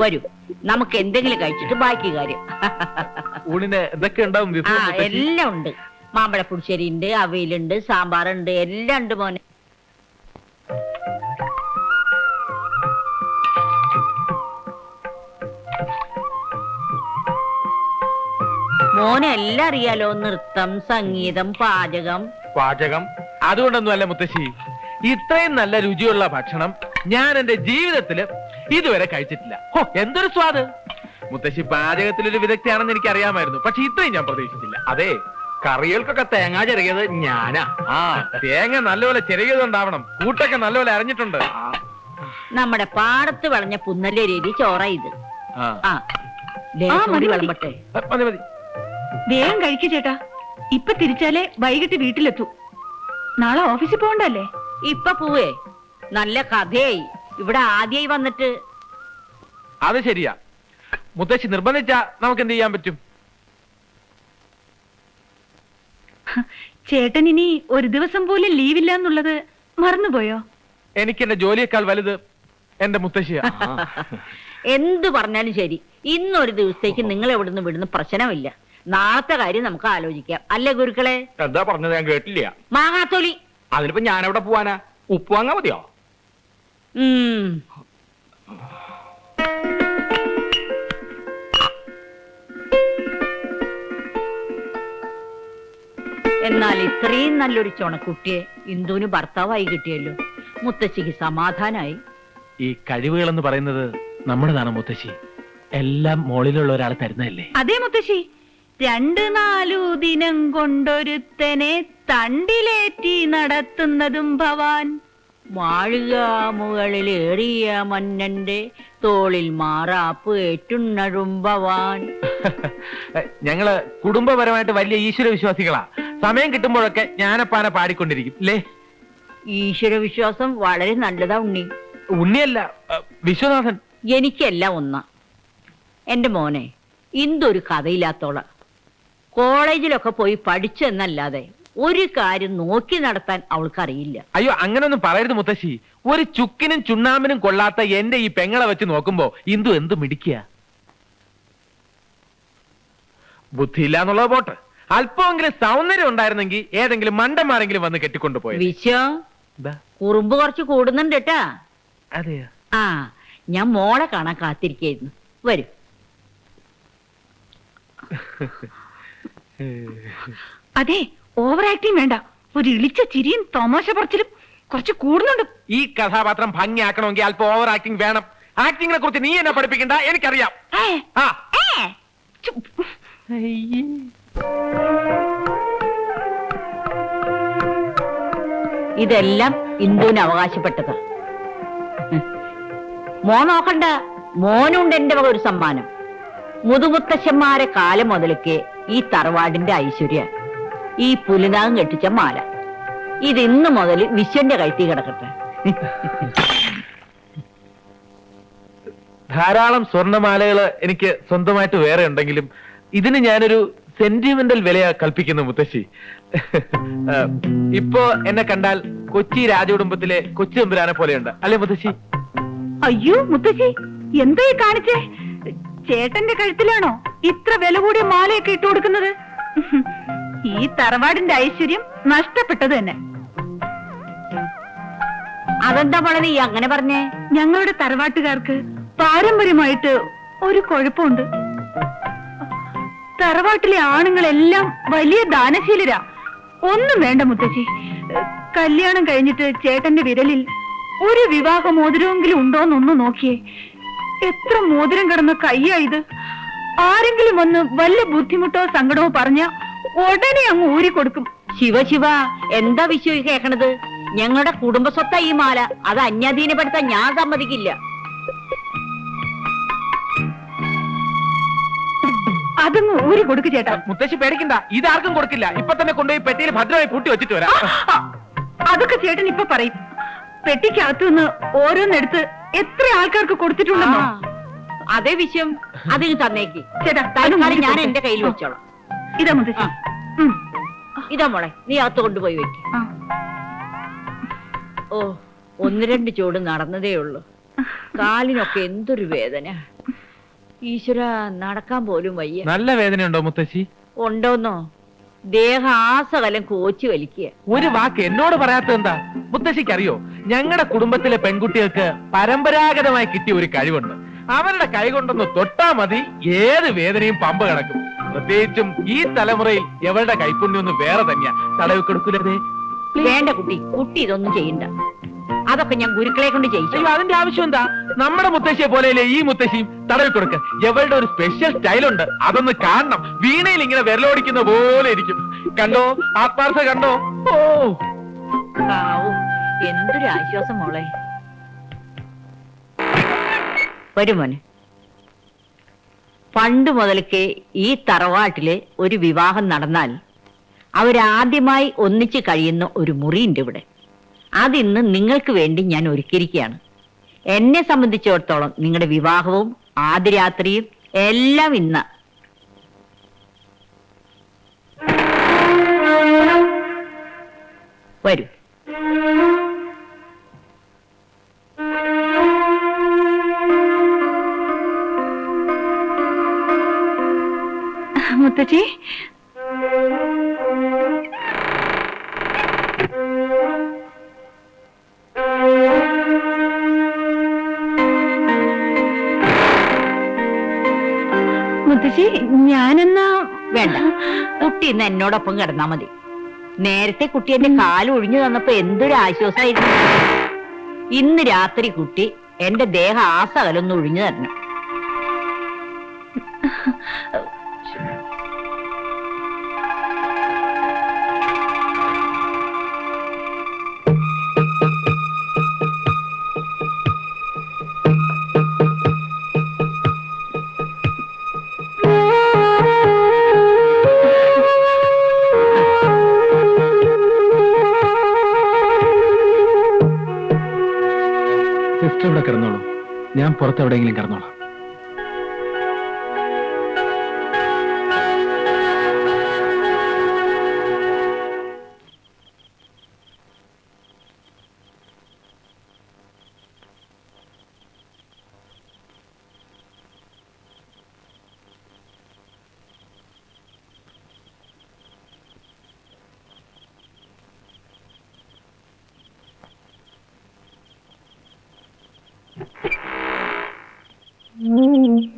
വരൂ. നമുക്ക് എന്തെങ്കിലും കഴിച്ചിട്ട് ബാക്കി കാര്യം. ഊണിന് എന്തൊക്കെ ഉണ്ടാവും ആ? എല്ലാം ഉണ്ട്. മാമ്പഴ പുളിശ്ശേരി ഉണ്ട് അവയിലുണ്ട് സാമ്പാറുണ്ട് എല്ലാം ഉണ്ട് മോനെ. മോനെ എല്ലാം അറിയാലോ? നൃത്തം സംഗീതം പാചകം. പാചകം. അതുകൊണ്ടൊന്നുമല്ല മുത്തശ്ശി. ഇത്രയും നല്ല രുചിയുള്ള ഭക്ഷണം ഞാൻ എന്റെ ജീവിതത്തിൽ ഇതുവരെ കഴിച്ചിട്ടില്ല. ഹോ എന്തൊരു സ്വാദ്. മുത്തശ്ശി പാചകത്തിലൊരു വിദഗ്ധയാണെന്ന് എനിക്ക് അറിയാമായിരുന്നു പക്ഷെ ഇത്രയും ഞാൻ പ്രതീക്ഷിച്ചില്ല. അതെ കറികൾക്കൊക്കെ തേങ്ങ ചെറിയത് ഞാനാ. ആ തേങ്ങ നല്ലപോലെ ചെറിയതുണ്ടാവണം കൂട്ടൊക്കെ നല്ലപോലെ അറിഞ്ഞിട്ടുണ്ട് നമ്മുടെ പാടത്ത് വളഞ്ഞ പുന്നല്ലേ രീതി ചോറ ഇത്. ആ. ആ ലേശം മതി, കൂടി മതി. വിളമ്പട്ടെ. മതി മതി. വേഗം കഴിക്കു ചേട്ടാ. ഇപ്പൊ തിരിച്ചാലേ വൈകിട്ട് വീട്ടിലെത്തൂ. നാളെ ഓഫീസിൽ പോകണ്ടല്ലേ? ഇപ്പൊ പോവേ. നല്ല കഥയായി. ഇവിടെ ആദ്യമായി വന്നിട്ട് അത് ശരിയാ. മുത്തശ്ശി നിർബന്ധിച്ചാ നമുക്ക് എന്ത് ചെയ്യാൻ പറ്റും? ചേട്ടൻ ഇനി ഒരു ദിവസം പോലും ലീവില്ല എന്നുള്ളത് മറന്നുപോയോ? എനിക്ക് എന്റെ ജോലിയേക്കാൾ വലുത് എന്റെ മുത്തശ്ശിയാ. എന്ത് പറഞ്ഞാലും ശരി. ഇന്നൊരു ദിവസത്തേക്ക് നിങ്ങൾ എവിടുന്ന് വിടുന്ന പ്രശ്നമില്ല. നാളത്തെ കാര്യം നമുക്ക് ആലോചിക്കാം. അല്ലേ ഗുരുക്കളെ? എന്താ പറഞ്ഞത് ഞാൻ കേട്ടില്ല. മാങ്ങാത്തൊലി. അതിനിപ്പോ ഞാൻ എവിടെ പോവാനാ? ഉപ്പ് വാങ്ങാ മതിയോ? എന്നാൽ ഇത്രയും നല്ലൊരു ചുണക്കുട്ടിയെ ഇന്ദുവിന് ഭർത്താവായി കിട്ടിയല്ലോ. മുത്തശ്ശിക്ക് സമാധാനായി. ഈ കഴിവുകൾ എന്ന് പറയുന്നത് നമ്മുടെതാണ് മുത്തശ്ശി. എല്ലാം മോളിലുള്ള ഒരാൾ തരുന്നതല്ലേ? അതെ മുത്തശ്ശി. രണ്ട് നാലു ദിനം കൊണ്ടൊരുത്തനെ തണ്ടിലേറ്റി നടത്തുന്നതും ഭവാൻ. മാളിക മുകളിൽ ഏറിയ മന്നന്റെ തോളിൽ മാറാപ്പ് ഏറ്റുണ്ണഴുമ്പവാൻ ഞങ്ങൾ കുടുംബപരമായിട്ട് വലിയ ഈശ്വര വിശ്വാസികളാ സമയം കിട്ടുമ്പോഴൊക്കെ ഞാനപ്പാനെ പാടിക്കൊണ്ടിരിക്കും അല്ലേ ഈശ്വര വിശ്വാസം വളരെ നല്ലതാ ഉണ്ണി. ഉണ്ണിയല്ല അഹ് വിശ്വനാഥൻ. എനിക്കെല്ലാം ഒന്നാ. എന്റെ മോനെ ഇന്തൊരു കഥയില്ലാത്തോള. കോളേജിലൊക്കെ പോയി പഠിച്ചെന്നല്ലാതെ ഒരു കാര്യം നോക്കി നടത്താൻ അവൾക്കറിയില്ല. അയ്യോ അങ്ങനൊന്നും പറയരുത് മുത്തശ്ശി. ഒരു ചുക്കിനും ചുണ്ണാമ്പിനും കൊള്ളാത്ത എന്റെ ഈ പെങ്ങളെ വെച്ച് നോക്കുമ്പോ ഇന്ദു എന്ത് മിടിക്കുക ബുദ്ധിയില്ല എന്നുള്ളത് പോട്ട്. അല്പമെങ്കിലും സൗന്ദര്യം ഉണ്ടായിരുന്നെങ്കിൽ ഏതെങ്കിലും മണ്ടന്മാരെങ്കിലും വന്ന് കെട്ടിക്കൊണ്ടുപോയത്. വിശ്വ. കുറുമ്പ് കുറച്ച് കൂടുന്നുണ്ട് കേട്ടാ അതെയോ? ആ ഞാൻ മോളെ കാണാൻ കാത്തിരിക്കായിരുന്നു. വരും. അതെ ഓവർ ആക്ടിങ് വേണ്ട. ഒരു ഇളിച്ച ചിരിയും തമാശ പറച്ചിലും കുറച്ച് കൂടുന്നുണ്ട്. ഈ കഥാപാത്രം ഭംഗിയാക്കണമെങ്കിൽ അല്പം ഓവർ ആക്ടിങ് വേണം. ആക്ടിങ്ങിനെ കുറിച്ച് നീ എന്നെ പഠിപ്പിക്കണ്ട എനിക്കറിയാം. ആ. ഏ, ചു, ഇതെല്ലാം ഇന്ദുവിന് അവകാശപ്പെട്ടത്. മോ നോക്കണ്ട. മോനുണ്ട് എന്റെ ഒരു സമ്മാനം. മുതുമുത്തശ്ശന്മാരെ കാലം മുതലൊക്കെ ഈ തറവാടിന്റെ ഐശ്വര്യ. ഈ പുലിനാഗം കെട്ടിച്ച മാല. ഇത് ഇന്ന് മുതൽ വിശ്വന്റെ കഴുത്തി കിടക്കട്ടെ. ധാരാളം സ്വർണമാലകൾ എനിക്ക് സ്വന്തമായിട്ട് വേറെ ഉണ്ടെങ്കിലും ഇതിന് ഞാനൊരു സെന്റിമെന്റൽ വിലയാ കൽപ്പിക്കുന്നു മുത്തശ്ശി. ഇപ്പോ എന്നെ കണ്ടാൽ കൊച്ചി രാജകുടുംബത്തിലെ കൊച്ചി തമ്പുരാനെ പോലെയുണ്ട്. അല്ലേ മുത്തശ്ശി? അയ്യോ മുത്തശ്ശി എന്താ ഈ കാണിച്ചേ? ചേട്ടന്റെ കഴുത്തിലാണോ ഇത്ര വില കൂടിയ മാലയൊക്കെ ഇട്ടു കൊടുക്കുന്നത്? ഈ തറവാടിന്റെ ഐശ്വര്യം നഷ്ടപ്പെട്ടത് തന്നെ. അതെന്താ മോളെ നീ അങ്ങനെ പറഞ്ഞേ? ഞങ്ങളുടെ തറവാട്ടുകാർക്ക് പാരമ്പര്യമായിട്ട് ഒരു കുഴപ്പമുണ്ട്. തറവാട്ടിലെ ആണുങ്ങളെല്ലാം വലിയ ദാനശീലരാ. ഒന്നും വേണ്ട മുത്തശ്ശി. കല്യാണം കഴിഞ്ഞിട്ട് ചേട്ടന്റെ വിരലിൽ ഒരു വിവാഹ മോതിരമെങ്കിലും ഉണ്ടോന്നൊന്ന് നോക്കിയേ. എത്ര മോതിരം കിടന്ന കയ്യാ ഇത്. ആരെങ്കിലും വന്ന് വല്ല ബുദ്ധിമുട്ടോ സങ്കടമോ പറഞ്ഞ ഉടനെ അങ്ങ് ഊരി കൊടുക്കും. ശിവ ശിവ എന്താ വിശ്വ കേക്കണത്? ഞങ്ങളുടെ കുടുംബ സ്വത്താ ഈ മാല. അത് അന്യാധീനപ്പെടുത്താൻ ഞാൻ സമ്മതിക്കില്ല. അതങ്ങ് ഊരി കൊടുക്ക് ചേട്ടാ. മുത്തശ്ശി പേടിക്കണ്ട. ഇത് ആർക്കും കൊടുക്കില്ല. ഇപ്പൊ തന്നെ കൊണ്ടുപോയി പെട്ടിയിൽ ഭദ്രമായി പൂട്ടി വെച്ചിട്ട് വരാം. അതൊക്കെ ചേട്ടൻ ഇപ്പൊ പറയും. പെട്ടിക്കകത്തു നിന്ന് ഓരോന്നെടുത്ത് എത്ര ആൾക്കാർക്ക് കൊടുത്തിട്ടുണ്ടെന്നോ? അതേ വിഷയം അതിന് തന്നേക്ക്. ചേട്ടാ തൽക്കാലം ഞാൻ എന്റെ കയ്യിൽ വെച്ചോളാം. ഇതാ മുത്തശ്ശി. ഇതാ മോളെ നീ അകത്ത് കൊണ്ടുപോയി വെക്ക. ഓ ഒന്ന് രണ്ട് ചൂട് നടന്നതേ ഉള്ളൂ. കാലിനൊക്കെ എന്തൊരു വേദന. ഈശ്വര നടക്കാൻ പോലും വയ്യ. നല്ല വേദനയുണ്ടോ മുത്തശ്ശി? ഉണ്ടോന്നോ? ദേഹാസകലം കോച്ചു വലിക്കുക. ഒരു വാക്ക് എന്നോട് പറയാത്ത എന്താ? മുത്തശ്ശിക്ക് അറിയോ ഞങ്ങളുടെ കുടുംബത്തിലെ പെൺകുട്ടികൾക്ക് പരമ്പരാഗതമായി കിട്ടിയ ഒരു കഴിവുണ്ട്. അവരുടെ കൈ കൊണ്ടൊന്ന് തൊട്ടാ മതി ഏത് വേദനയും പമ്പ് കിടക്കും. പ്രത്യേകിച്ചും ഈ തലമുറയിൽ എവരുടെ കൈപ്പുണ്യൊന്നും വേറെ തന്നെയാ. തടവ് കൊടുക്കൂലേ വേണ്ട കുട്ടി കുട്ടി ഇതൊന്നും ചെയ്യണ്ട. അതൊക്കെ ഞാൻ ഗുരുക്കളെ കൊണ്ട് ചെയ്യിച്ചു അയ്യോ അതിന്റെ ആവശ്യം എന്താ? നമ്മുടെ മുത്തശ്ശിയെ പോലെയല്ലേ ഈ മുത്തശ്ശിയും തടവി കൊടുക്ക. എവളുടെ ഒരു സ്പെഷ്യൽ സ്റ്റൈലുണ്ട് അതൊന്ന് കാണണം. വീണയിൽ ഇങ്ങനെ വിരലോടിക്കുന്ന പോലെ ഇരിക്കും. കണ്ടോ? ആത്മാർത്ഥ കണ്ടോ? ഓ. ആവൂ, എന്തൊരു ആശ്വാസം മോളെ. വരുമോന് മോനെ. പണ്ട് മുതൽക്കേ ഈ തറവാട്ടിൽ ഒരു വിവാഹം നടന്നാൽ അവരാദ്യമായി ഒന്നിച്ച് കഴിയുന്ന ഒരു മുറിയുണ്ട് ഇവിടെ. അതിന്ന് നിങ്ങൾക്ക് വേണ്ടി ഞാൻ ഒരുക്കിയിരിക്കുകയാണ്. എന്നെ സംബന്ധിച്ചിടത്തോളം നിങ്ങളുടെ വിവാഹവും ആദ്യരാത്രിയും എല്ലാം ഇന്ന്. വരൂ. മുത്തച്ഛി മുത്തശ്ശി ഞാനെന്നാ വേണ്ട. കുട്ടി ഇന്ന് എന്നോടൊപ്പം കിടന്നാ മതി. നേരത്തെ കുട്ടി എന്റെ കാൽ ഒഴിഞ്ഞു തന്നപ്പോ എന്തൊരു ആശ്വാസമായിരുന്നു ഇന്ന് രാത്രി കുട്ടി എന്റെ ദേഹ ആസകലൊന്നും ഒഴിഞ്ഞു തരണം. ഇവിടെ കിടന്നോളൂ. ഞാൻ പുറത്ത് എവിടെയെങ്കിലും കിടന്നോളാം. എന്തോ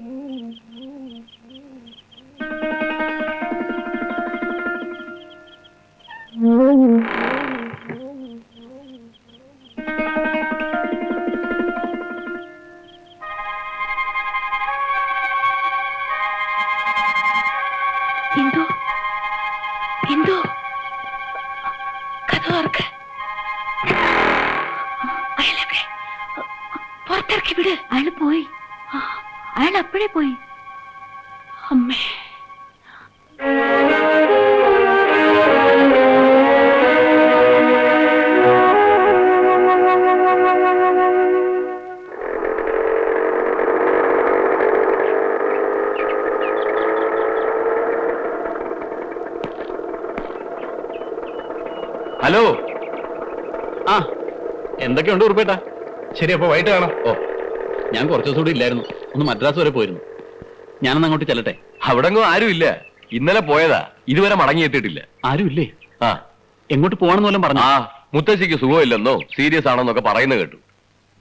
എന്തൊക്കെയുണ്ട് ഉറുപ്പേട്ടാ. ശരി അപ്പൊ വൈകിട്ട് കാണാം. ഓ ഞാൻ കുറച്ചു ദിവസം കൂടി ഇല്ലായിരുന്നു. ഒന്ന് മദ്രാസ് വരെ പോയിരുന്നു. ഞാനൊന്ന് അങ്ങോട്ട് ചെല്ലട്ടെ? ആരും ഇല്ല. ഇന്നലെ പോയതാ. ഇതുവരെ മടങ്ങിയെത്തിയിട്ടില്ല ആരും ഇല്ലേ? ആ. എങ്ങോട്ട് പോകണമെന്ന് വല്ലതും പറഞ്ഞു? ആ മുത്തശ്ശിക്ക് സുഖമില്ലെന്നോ സീരിയസ് ആണെന്നൊക്കെ പറയുന്ന കേട്ടു.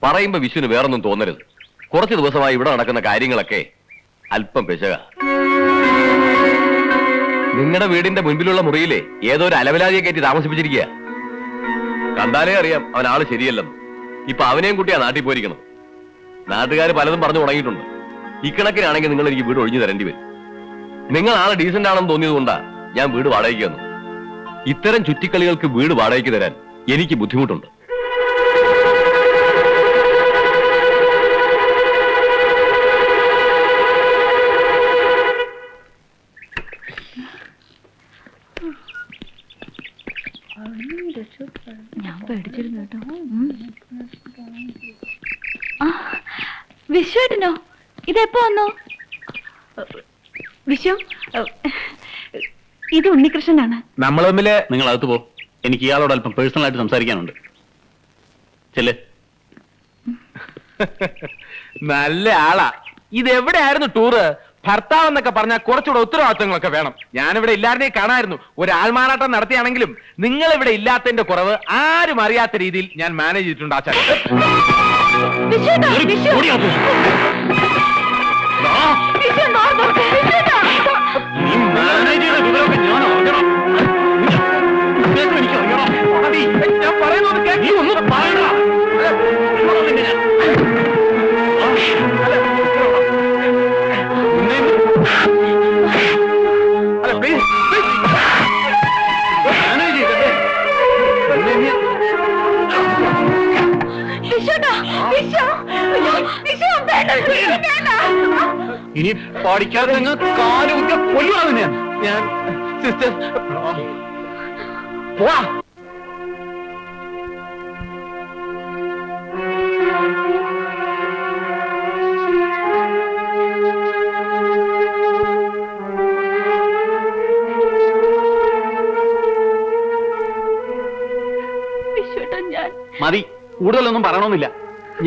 പറയുമ്പോ വിഷുവിന് വേറൊന്നും തോന്നരുത്. കുറച്ച് ദിവസമായി ഇവിടെ നടക്കുന്ന കാര്യങ്ങളൊക്കെ അല്പം പെശക. നിങ്ങളുടെ വീടിന്റെ മുൻപിലുള്ള മുറിയിലെ ഏതോ ഒരു അലവലാതിയെ കയറ്റി താമസിപ്പിച്ചിരിക്കുക കണ്ടാലേ അറിയാം അവൻ ആൾ ശരിയല്ലെന്ന്. ഇപ്പൊ അവനെയും കുട്ടിയാ നാട്ടിൽ പോയിരിക്കണം നാട്ടുകാർ പലതും പറഞ്ഞു തുടങ്ങിയിട്ടുണ്ട്. ഇക്കണക്കിനാണെങ്കിൽ നിങ്ങൾ എനിക്ക് വീട് ഒഴിഞ്ഞു തരേണ്ടി വരും. നിങ്ങൾ ആളെ ഡീസന്റ് ആണെന്ന് തോന്നിയത് കൊണ്ടാ ഞാൻ വീട് വാടകയ്ക്ക് തന്നു. ഇത്തരം ചുറ്റിക്കളികൾക്ക് വീട് വാടകയ്ക്ക് തരാൻ എനിക്ക് ബുദ്ധിമുട്ടുണ്ട്. വിശ്വേട്ടനോ ഇതെപ്പോ വന്നു? വിശ്വ ഇത് ഉണ്ണികൃഷ്ണനാണ്. നമ്മൾ തമ്മിൽ നിങ്ങൾ അകത്ത് പോ. എനിക്ക് ഇയാളോട് അല്പം പേഴ്സണൽ ആയിട്ട് സംസാരിക്കാനുണ്ട്. ചെല്ലേ. നല്ല ആളാ. ഇതെവിടെയായിരുന്നു ടൂറ് ഭർത്താവ് എന്നൊക്കെ പറഞ്ഞാൽ കുറച്ചുകൂടെ ഉത്തരവാദിത്തങ്ങളൊക്കെ വേണം. ഞാനിവിടെ എല്ലാവരുടെയും കാണായിരുന്നു. ഒരു ആൾമാറാട്ടം നടത്തിയാണെങ്കിലും നിങ്ങൾ ഇവിടെ ഇല്ലാത്തതിന്റെ കുറവ് ആരും അറിയാത്ത രീതിയിൽ ഞാൻ മാനേജ് ചെയ്തിട്ടുണ്ട് ആചാര്യ ഞാൻ. പറയുന്നത്. നീ ഒന്ന് പറയടാ. ഇനി പഠിക്കാതെ നിങ്ങൾ കാലുകുത്തി കൊല്ലുവാണ് ഞാൻ സിസ്റ്റർ പോവാ. കൂടുതലൊന്നും പറയണമെന്നില്ല.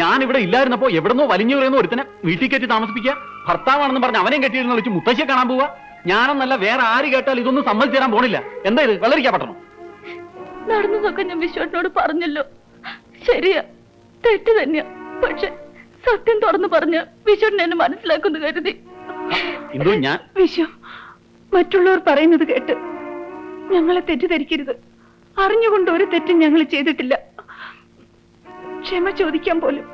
ഞാൻ ഇവിടെ ഇല്ലായിരുന്നപ്പോ എവിടുന്നോ വലിഞ്ഞു പറയുന്ന ഒരുത്തനെ വീട്ടിൽ കയറ്റി താമസിപ്പിക്കുക. ഭർത്താവാണെന്ന് പറഞ്ഞ് അവനെയും കെട്ടിയിരുന്ന വെച്ച് മുത്തശ്ശിയെ കാണാൻ പോവുക. ഞാനെന്നല്ല വേറെ ആര് കേട്ടാൽ ഇതൊന്നും സമ്മതിച്ചു തരാൻ പോണില്ല. എന്താ ഇത്? വെള്ളരിക്കാ പറ്റണം നടന്നതൊക്കെ ഞാൻ വിശ്വനോട് പറഞ്ഞല്ലോ. ശരിയാ തെറ്റ് തന്നെയാ. പക്ഷെ സത്യം തുറന്നു പറഞ്ഞ വിശ്വൻ എന്നെ മനസ്സിലാക്കുന്നു കരുതി. ഞാൻ വിശ്വ മറ്റുള്ളവർ പറയുന്നത് കേട്ട് ഞങ്ങളെ തെറ്റിദ്ധരിക്കരുത്. അറിഞ്ഞുകൊണ്ട് ഒരു തെറ്റും ഞങ്ങൾ ചെയ്തിട്ടില്ല. ക്ഷമ ചോദിക്കാൻ പോലും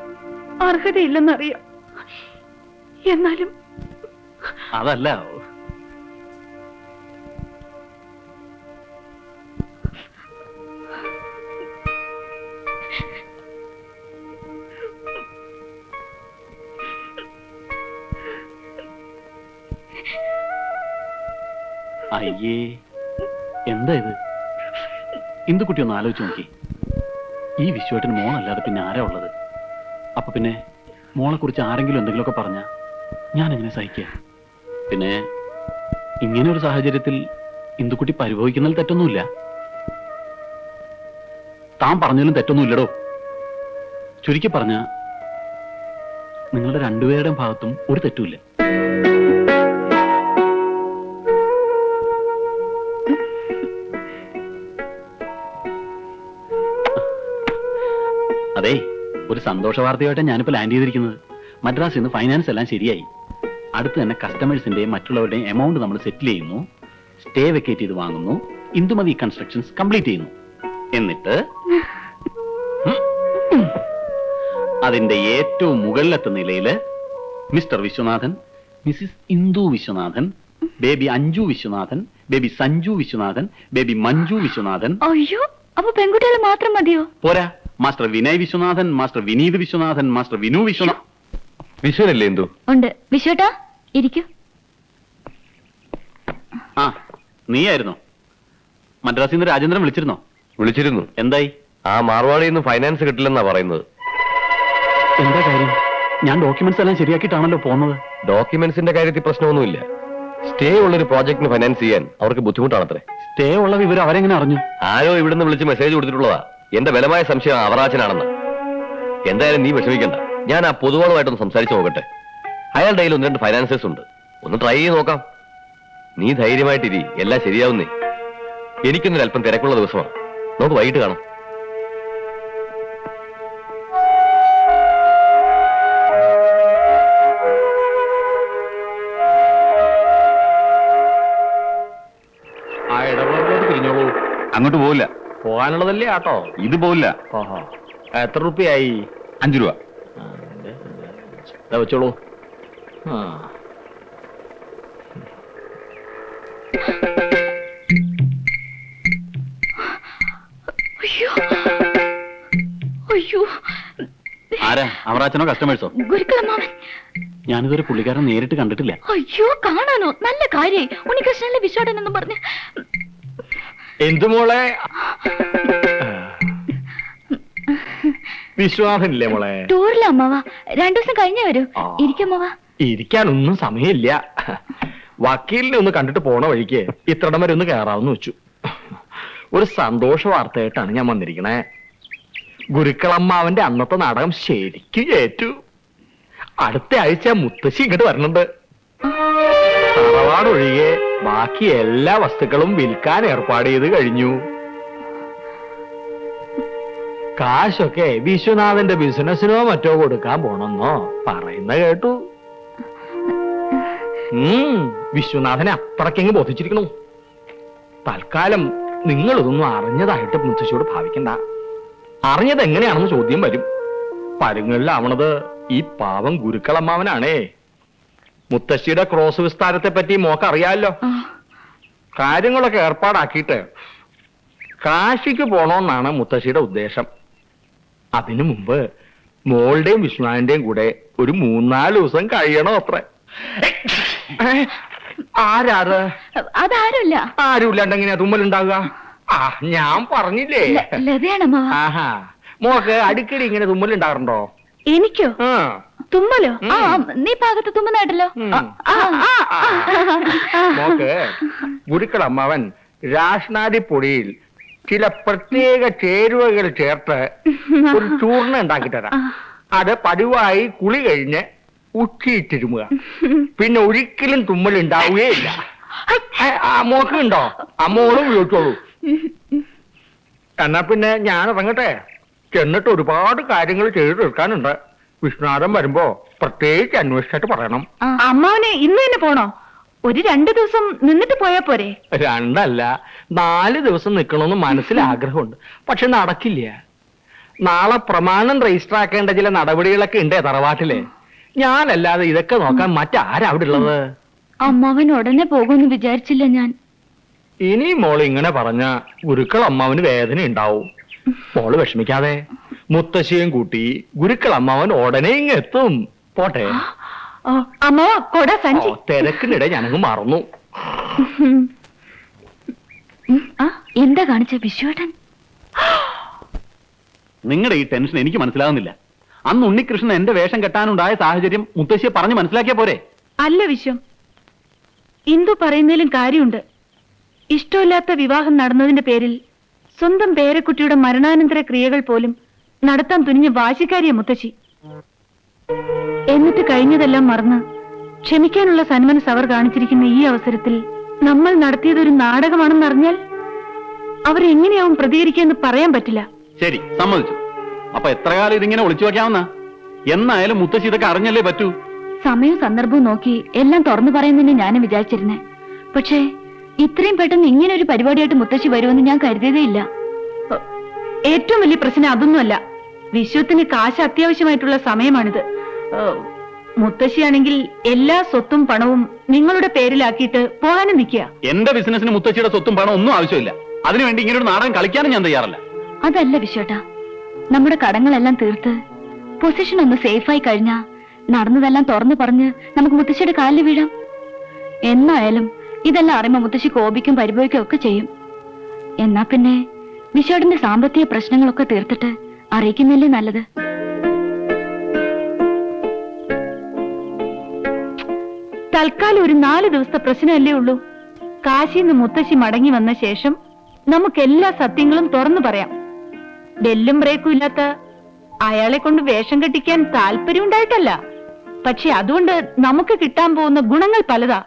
അർഹതയില്ലെന്നറിയാം. എന്നാലും അതല്ല. അയ്യേ എന്താ ഇത്? ഇന്ദുക്കുട്ടി ഒന്ന് ആലോചിച്ച് നോക്കി. ഈ വിശ്വട്ടിന് മോളല്ലാതെ പിന്നെ ആരാ ഉള്ളത്? അപ്പൊ പിന്നെ മോളെ കുറിച്ച് ആരെങ്കിലും എന്തെങ്കിലുമൊക്കെ പറഞ്ഞ ഞാൻ എങ്ങനെ സഹിക്കുക പിന്നെ ഇങ്ങനെ ഒരു സാഹചര്യത്തിൽ ഇന്ദുക്കുട്ടി പരിഭവിക്കുന്നതിൽ തെറ്റൊന്നുമില്ല. താൻ പറഞ്ഞതിലും തെറ്റൊന്നുമില്ലടോ. ചുരുക്കി പറഞ്ഞ നിങ്ങളുടെ രണ്ടുപേരുടെയും ഭാഗത്തും ഒരു തെറ്റുമില്ല. ഒരു സന്തോഷ വാർത്തയായിട്ടാണ് ഞാനിപ്പോ ലാൻഡ് ചെയ്തിരിക്കുന്നത്. മദ്രാസിൽ നിന്ന് ഫൈനാൻസ് എല്ലാം ശരിയായി. അടുത്ത് തന്നെ കസ്റ്റമേഴ്സിന്റെയും മറ്റുള്ളവരുടെയും എമൗണ്ട് നമ്മൾ സെറ്റിൽ ചെയ്യുന്നു. സ്റ്റേ വെക്കേറ്റ് ചെയ്ത് വാങ്ങുന്നു. ഇന്ദുമതി കൺസ്ട്രക്ഷൻസ് കംപ്ലീറ്റ് ചെയ്യുന്നു. എന്നിട്ട് അതിന്റെ ഏറ്റവും മുകളിലത്തെ നിലയിൽ Mr Viswanathan Mrs Indu Viswanathan baby Anju Viswanathan baby Sanju Viswanathan baby Manju Viswanathan. അയ്യോ അപ്പൊ പെൺകുട്ടികൾ മാത്രം മതിയോ? പോരാ. Master Vinay Viswanathan master Vineeth Viswanathan master Vinu Viswanathan വിശ്വനല്ലേ എന്തു? ഉണ്ട്. വിശ്വട്ടാ ഇരിക്കൂ. ആ നീയായിരുന്നോ. മദ്രാസിൽ നിന്ന് രാജേന്ദ്രൻ വിളിച്ചിരുന്നോ? വിളിച്ചിരുന്നു. എന്തായി? ആ മാർവാടിയിൽ നിന്ന് ഫൈനാൻസ് കിട്ടില്ലെന്നാ പറയുന്നത്. എന്താ കാര്യം? ഞാൻ ഡോക്യുമെന്റ്സ് എല്ലാം ശരിയാക്കിയിട്ടാണല്ലോ പോകുന്നത് ഡോക്യുമെന്റ്സിന്റെ കാര്യത്തിൽ പ്രശ്നമൊന്നുമില്ല. സ്റ്റേ ഉള്ള ഒരു പ്രോജക്റ്റിന് ഫൈനാൻസ് ചെയ്യാൻ അവർക്ക് ബുദ്ധിമുട്ടാണത്രേ. സ്റ്റേ ഉള്ള വിവരം അവരെങ്ങനെ അറിഞ്ഞു? ആരോ ഇവിടുന്ന് വിളിച്ച് മെസ്സേജ് കൊടുത്തിട്ടുള്ളതാ. എന്റെ ബലമായ സംശയം അവറാച്ചനാണെന്ന്. എന്തായാലും നീ വിഷമിക്കണ്ട. ഞാൻ ആ പൊതുവാളുമായിട്ടൊന്ന് സംസാരിച്ചു നോക്കട്ടെ. അയാളുടെ കയ്യിൽ ഒന്ന് രണ്ട് ഫൈനാൻസേഴ്സ് ഉണ്ട്. ഒന്ന് ട്രൈ ചെയ്ത് നോക്കാം. നീ ധൈര്യമായിട്ടിരി എല്ലാം ശരിയാവുന്നേ. എനിക്കൊന്നൊരു അല്പം തിരക്കുള്ള ദിവസമാണ്. നമുക്ക് വൈകിട്ട് കാണാം. അങ്ങോട്ട് പോവില്ല. പോകാനുള്ളതല്ലേ ആട്ടോ? ഇത് പോവില്ല. ഓഹോ എത്ര റുപ്യായി? അഞ്ചു രൂപ. വെച്ചോളൂ. ആ. ആരാ? അവറാച്ചനോ കസ്റ്റമേഴ്സോ? ഗുരുക്കളമ്മാവൻ. ഞാനിതൊരു പുള്ളിക്കാരൻ നേരിട്ട് കണ്ടിട്ടില്ല. അയ്യോ കാണാനോ? നല്ല കാര്യായി. ഉണ്ണികൃഷ്ണനിലെ വിശ്വാടൻ എന്ന് പറഞ്ഞ് എന്തു മോളെ? വിശ്വാസമില്ലേ മോളെ? ടൂറില്ല അമ്മാവാ. രണ്ടു ദിവസം കഴിഞ്ഞേ വരൂ. ആ. ഇരിക്കമ്മാവ ഇരിക്കാനൊന്നും സമയമില്ല. വക്കീലിനെ ഒന്ന് കണ്ടിട്ട് പോണ വഴിക്ക് ഇത്രടം വരെ ഒന്ന് കയറാമെന്ന് വെച്ചു. ഒരു സന്തോഷ വാർത്തയായിട്ടാണ് ഞാൻ വന്നിരിക്കണേ. ഗുരുക്കളമ്മാവന്റെ അന്നത്തെ നാടകം ശരിക്കും ഏറ്റു. അടുത്ത ആഴ്ച മുത്തശ്ശി ഇങ്ങോട്ട് വരണുണ്ട്. തറവാടൊഴികെ ബാക്കി എല്ലാ വസ്തുക്കളും വിൽക്കാൻ ഏർപ്പാട് ചെയ്ത് കഴിഞ്ഞു. കാശൊക്കെ വിശ്വനാഥന്റെ ബിസിനസ്സിനോ മറ്റോ കൊടുക്കാൻ പോണെന്നോ പറയുന്ന കേട്ടു. വിശ്വനാഥനെ അത്രക്കെങ്ങ് ബോധിച്ചിരിക്കണു. തൽക്കാലം നിങ്ങൾ ഇതൊന്നും അറിഞ്ഞതായിട്ട് മുത്തശ്ശിയോട് ഭാവിക്കണ്ട. അറിഞ്ഞത് എങ്ങനെയാണെന്ന് ചോദ്യം വരും. പരുങ്ങളിലാവണത് ഈ പാവം ഗുരുക്കളമ്മാവനാണേ. മുത്തശ്ശിയുടെ ക്രോസ് വിസ്താരത്തെ പറ്റി മോക്ക് അറിയാലോ കാര്യങ്ങളൊക്കെ ഏർപ്പാടാക്കിയിട്ട് കാശിക്ക് പോണോന്നാണ് മുത്തശ്ശിയുടെ ഉദ്ദേശം. അതിനു മുമ്പ് മോളുടെയും വിഷ്ണുവിന്റെയും കൂടെ ഒരു മൂന്നാൽ ദിവസം കഴിയണോ അത്ര. ആരാത്? അതാരുമില്ല. ആരുമില്ലാണ്ട് എങ്ങനെയാ തുമ്മലുണ്ടാവുക? ആ ഞാൻ പറഞ്ഞില്ലേ? ലതയാണമ്മ. ആഹാ. മോക്ക് അടിക്കടി ഇങ്ങനെ തുമ്മലുണ്ടാകാറുണ്ടോ? എനിക്കോ? ആ. തുമ്മലോ? ആ നീ പാകത്ത് തുമ്മുന്നായിട്ടല്ലോ ഉം. മോക്ക് ഗുരുക്കൾ അമ്മാവൻ രാഷ്നാദി പൊടിയിൽ ചില പ്രത്യേക ചേരുവകൾ ചേർത്ത് ഒരു ചൂർണ ഉണ്ടാക്കി തരാം. അത് പതിവായി കുളി കഴിഞ്ഞ് ഉച്ചയിട്ടിരുമുക. പിന്നെ ഒരിക്കലും തുമ്മൽ ഉണ്ടാവുകയില്ല ആ മോക്ക് ഉണ്ടോ? അമ്മോളും ഉപയോഗിച്ചോളൂ എന്നാ പിന്നെ ഞാൻ ഇറങ്ങട്ടെ? ചെന്നിട്ട് ഒരുപാട് കാര്യങ്ങൾ ചെയ്തു തീർക്കാനുണ്ട് വിഷ്ണുനാഥൻ വരുമ്പോ പ്രത്യേകിച്ച് അന്വേഷിച്ചിട്ട് പറയണം. അമ്മാവനെ ഇന്ന് തന്നെ പോണോ? ഒരു രണ്ടു ദിവസം നിന്നിട്ട് പോയാ പോരെ? രണ്ടല്ല നാല് ദിവസം നിൽക്കണമെന്ന് മനസ്സിൽ ആഗ്രഹമുണ്ട്. പക്ഷെ നടക്കില്ല. നാളെ പ്രമാണം രജിസ്റ്റർ ആക്കേണ്ട ചില നടപടികളൊക്കെ ഉണ്ട് തറവാട്ടിലെ. ഞാനല്ലാതെ ഇതൊക്കെ നോക്കാൻ മറ്റാരാ അവിടെ ഉള്ളത്? അമ്മാവൻ ഉടനെ പോകുമെന്ന് വിചാരിച്ചില്ല ഞാൻ. ഇനി മോൾ ഇങ്ങനെ പറഞ്ഞ ഗുരുക്കൾ അമ്മാവന് വേദന ഉണ്ടാവും മോൾ വിഷമിക്കാതെ. മുത്തശ്ശിയും കൂട്ടി ഗുരുക്കൾ അമ്മാവൻ ഉടനെ ഇങ്ങ് എത്തും. പോട്ടെ. അമ്മാവ കൊട സഞ്ചി. തിരക്കിനിടെ ഞാനങ്ങ് മറന്നു. എന്താ കാണിച്ച വിശ്വേട്ടൻ? നിങ്ങളുടെ ഈ ടെൻഷൻ എനിക്ക് മനസ്സിലാവുന്നില്ല. അന്ന് ഉണ്ണികൃഷ്ണൻ എന്റെ വേഷം കെട്ടാനുണ്ടായ സാഹചര്യം മുത്തശ്ശിയെ പറഞ്ഞു മനസ്സിലാക്കിയ പോരെ? അല്ല വിശ്വം. ഇന്ദു പറയുന്നതിലും കാര്യമുണ്ട്. ഇഷ്ടമില്ലാത്ത വിവാഹം നടന്നതിന്റെ പേരിൽ സ്വന്തം പേരക്കുട്ടിയുടെ മരണാനന്തര ക്രിയകൾ പോലും നടത്താൻ തുനിഞ്ഞ വാശിക്കാരിയ മുത്തശ്ശി. എന്നിട്ട് കഴിഞ്ഞതെല്ലാം മറന്ന് ക്ഷമിക്കാനുള്ള സന്മനസ് അവർ കാണിച്ചിരിക്കുന്ന ഈ അവസരത്തിൽ നമ്മൾ നടത്തിയതൊരു നാടകമാണെന്നറിഞ്ഞാൽ അവരെങ്ങനെയാവും പ്രതികരിക്കുക പറയാൻ പറ്റില്ല. ശരി സമ്മതിച്ചു. അപ്പൊ എത്ര കാലം ഇതിങ്ങനെ ഒളിച്ചു വെക്കാവുന്ന എന്നായാലും മുത്തശ്ശി ഇതൊക്കെ അറിഞ്ഞല്ലേ പറ്റൂ? സമയവും സന്ദർഭവും നോക്കി എല്ലാം തുറന്നു പറയുന്നതിന് ഞാനും വിചാരിച്ചിരുന്നേ. പക്ഷേ ഇത്രയും പെട്ടെന്ന് ഇങ്ങനെ ഒരു പരിപാടിയായിട്ട് മുത്തശ്ശി വരുമെന്ന് ഞാൻ കരുതിയതേ ഇല്ല. ഏറ്റവും വലിയ പ്രശ്നം അതൊന്നുമല്ല. വിശ്വത്തിന് കാശ് അത്യാവശ്യമായിട്ടുള്ള സമയമാണിത്. മുത്തശ്ശിയാണെങ്കിൽ എല്ലാ സ്വത്തും പണവും നിങ്ങളുടെ പേരിലാക്കിയിട്ട് പോകാനും നിൽക്കുക. എന്റെ ബിസിനസിന് മുത്തശ്ശിയുടെ സ്വത്തും പണം ഒന്നും ആവശ്യമില്ല. അതിനുവേണ്ടി ഇങ്ങനെ ഒരു നാടകം കളിക്കാനും ഞാൻ തയ്യാറല്ല. അതല്ല വിശ്വട്ടാ. നമ്മുടെ കടങ്ങളെല്ലാം തീർത്ത് പൊസിഷൻ ഒന്ന് സേഫായി കഴിഞ്ഞാ നടന്നതെല്ലാം തുറന്നു പറഞ്ഞ് നമുക്ക് മുത്തശ്ശിയുടെ കാലിൽ വീഴാം. എന്നായാലും ഇതെല്ലാം അറിയുമ്പോ മുത്തശ്ശി കോപിക്കും പരിഭവിക്കും ഒക്കെ ചെയ്യും. എന്നാ പിന്നെ വിശ്വയുടെ സാമ്പത്തിക പ്രശ്നങ്ങളൊക്കെ തീർത്തിട്ട് അറിയിക്കുന്നില്ലേ നല്ലത്? തൽക്കാലം ഒരു നാല് ദിവസത്തെ പ്രശ്നമല്ലേ ഉള്ളൂ. കാശിന്ന് മുത്തശ്ശി മടങ്ങി വന്ന ശേഷം നമുക്ക് എല്ലാ സത്യങ്ങളും തുറന്നു പറയാം. ബെല്ലും ബ്രേക്കും ഇല്ലാത്ത അയാളെ കൊണ്ട് വേഷം കെട്ടിക്കാൻ താല്പര്യം ഉണ്ടായിട്ടല്ല. പക്ഷെ അതുകൊണ്ട് നമുക്ക് കിട്ടാൻ പോകുന്ന ഗുണങ്ങൾ പലതാ.